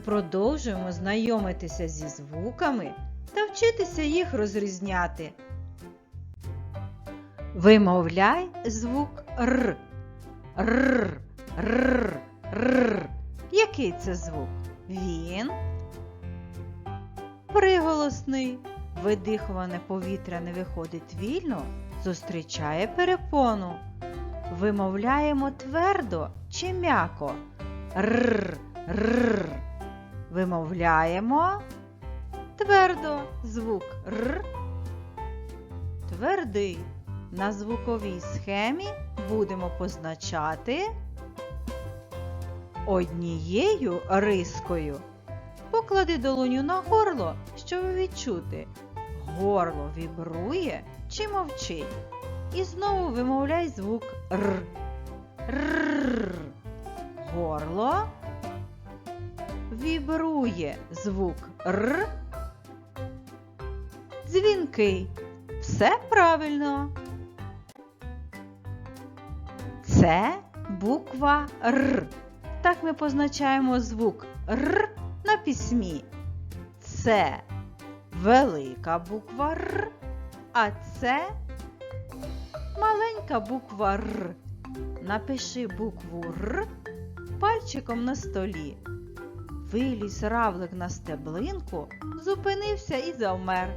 продовжуємо знайомитися зі звуками та вчитися їх розрізняти. Вимовляй звук Р. Р. Р. Р. Який це звук? Він приголосний. Видихуване повітря не виходить вільно, зустрічає перепону. Вимовляємо твердо чи м'яко. Р. Р. Вимовляємо твердо звук Р. Твердий. На звуковій схемі будемо позначати однією рискою. Поклади долоню на горло, щоб відчути. Горло вібрує чи мовчить. І знову вимовляй звук Р. Р. вібрує звук Р. Дзвінкий. Все правильно. Це буква Р. Так ми позначаємо звук Р на письмі. Це велика буква Р, а це маленька буква Р. Напиши букву Р пальчиком на столі. Виліз равлик на стеблинку, зупинився і завмер.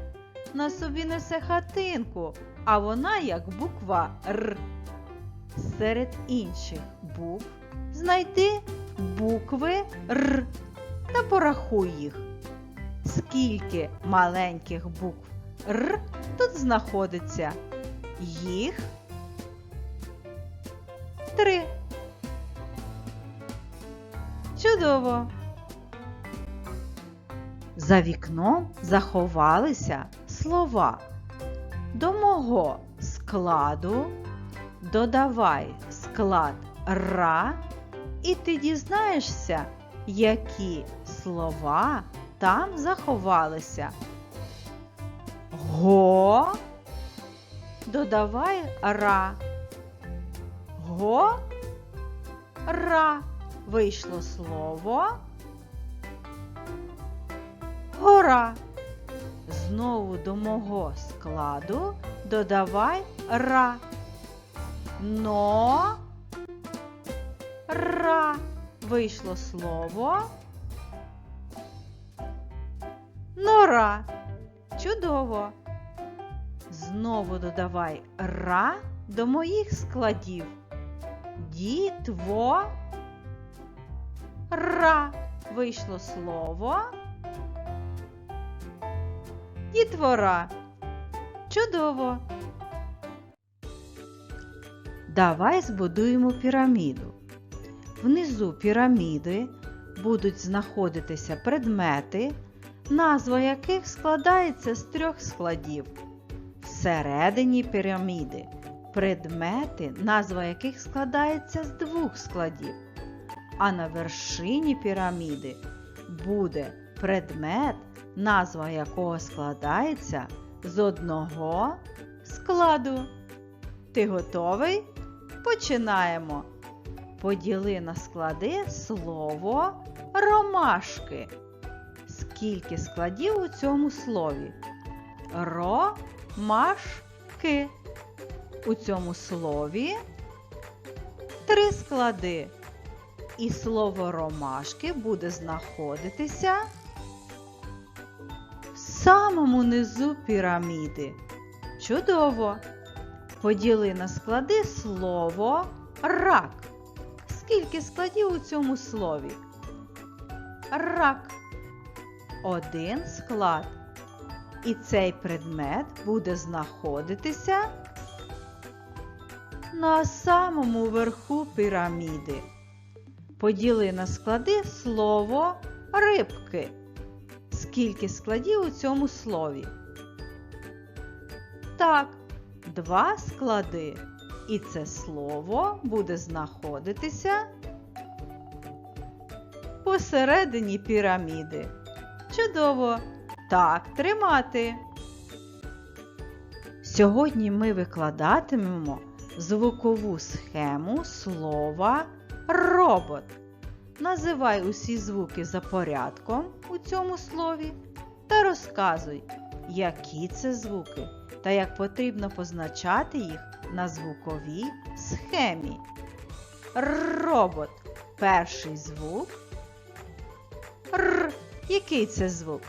На собі несе хатинку, а вона як буква Р. Серед інших букв знайди букви Р та порахуй їх. Скільки маленьких букв Р тут знаходиться? Їх три. Чудово! За вікном заховалися слова. До мого складу додавай склад ра, і ти дізнаєшся, які слова там заховалися. Го додавай ра. Го ра. Вийшло слово. Гора. Знову до мого складу додавай ра. Но ра. Вийшло слово. Нора. Чудово. Знову додавай ра до моїх складів. Дітво. Ра. Вийшло слово. Дітвора. Чудово. Давай збудуємо піраміду. Внизу піраміди будуть знаходитися предмети, назва яких складається з трьох складів. Всередині піраміди предмети, назва яких складається з двох складів. А на вершині піраміди буде предмет, назва якого складається з одного складу. Ти готовий? Починаємо. Поділи на склади слово ромашки. Скільки складів у цьому слові? Ромашки. У цьому слові три склади. І слово ромашки буде знаходитися самому низу піраміди. Чудово! Поділи на склади слово рак. Скільки складів у цьому слові? Рак. Один склад. І цей предмет буде знаходитися на самому верху піраміди. Поділи на склади слово рибки. Скільки складів у цьому слові? Так, два склади. І це слово буде знаходитися посередині піраміди. Чудово! Так тримати. Сьогодні ми викладатимемо звукову схему слова робот. Називай усі звуки за порядком у цьому слові та розказуй, які це звуки та як потрібно позначати їх на звуковій схемі. Робот. Перший звук. Р. Який це звук?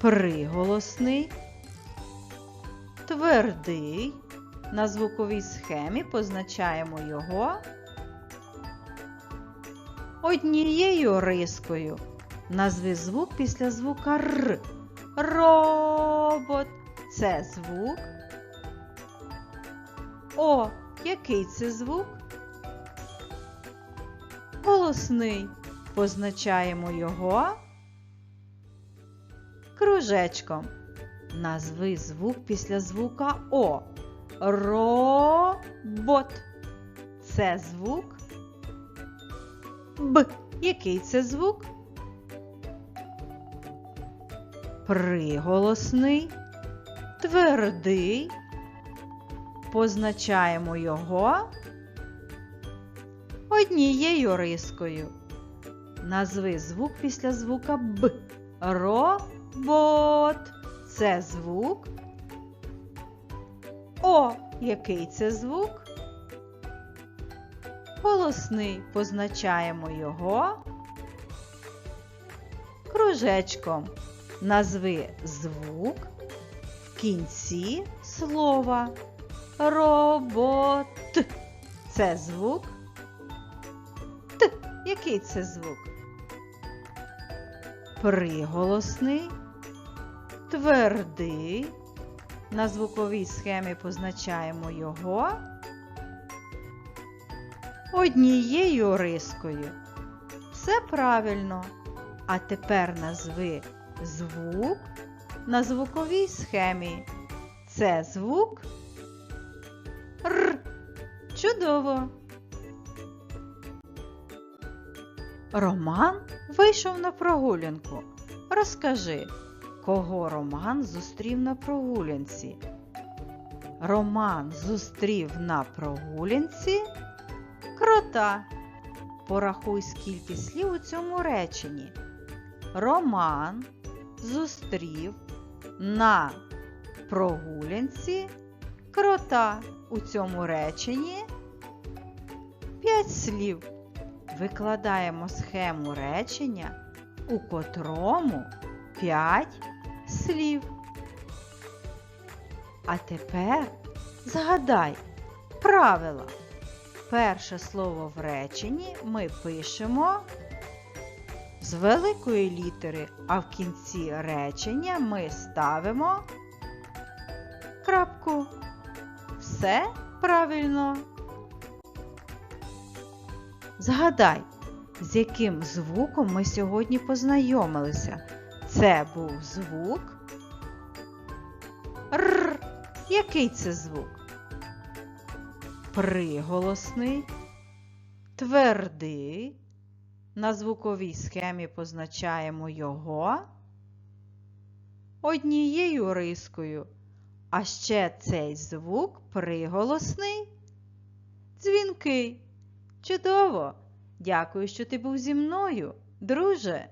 Приголосний. Твердий. На звуковій схемі позначаємо його однією рискою. Назви звук після звука Р. Робот. Це звук. О, який це звук? Голосний. Позначаємо його кружечком. Назви звук після звука О. Робот. Це звук. Б. Який це звук? Приголосний. Твердий. Позначаємо його однією рискою. Назви звук після звука Б. Робот. Це звук. О, який це звук? Голосний. Позначаємо його кружечком. Назви звук в кінці слова. Робот. Це звук. Т. Який це звук? Приголосний, твердий. На звуковій схемі позначаємо його однією рискою. Все правильно. А тепер назви звук на звуковій схемі. Це звук Р. Чудово! Роман вийшов на прогулянку. Розкажи, кого Роман зустрів на прогулянці? Роман зустрів на прогулянці крота. Порахуй, скільки слів у цьому реченні. Роман зустрів на прогулянці крота. У цьому реченні п'ять слів. Викладаємо схему речення, у котрому 5 слів. А тепер згадай правила. Перше слово в реченні ми пишемо з великої літери, а в кінці речення ми ставимо крапку. Все правильно. Згадай, з яким звуком ми сьогодні познайомилися. Це був звук Р. Який це звук? Приголосний, твердий. На звуковій схемі позначаємо його однією рискою. А ще цей звук приголосний, дзвінкий. Чудово! Дякую, що ти був зі мною, друже.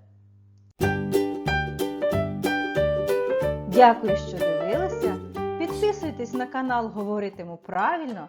Дякую, що дивилися. Підписуйтесь на канал Говоритиму правильно,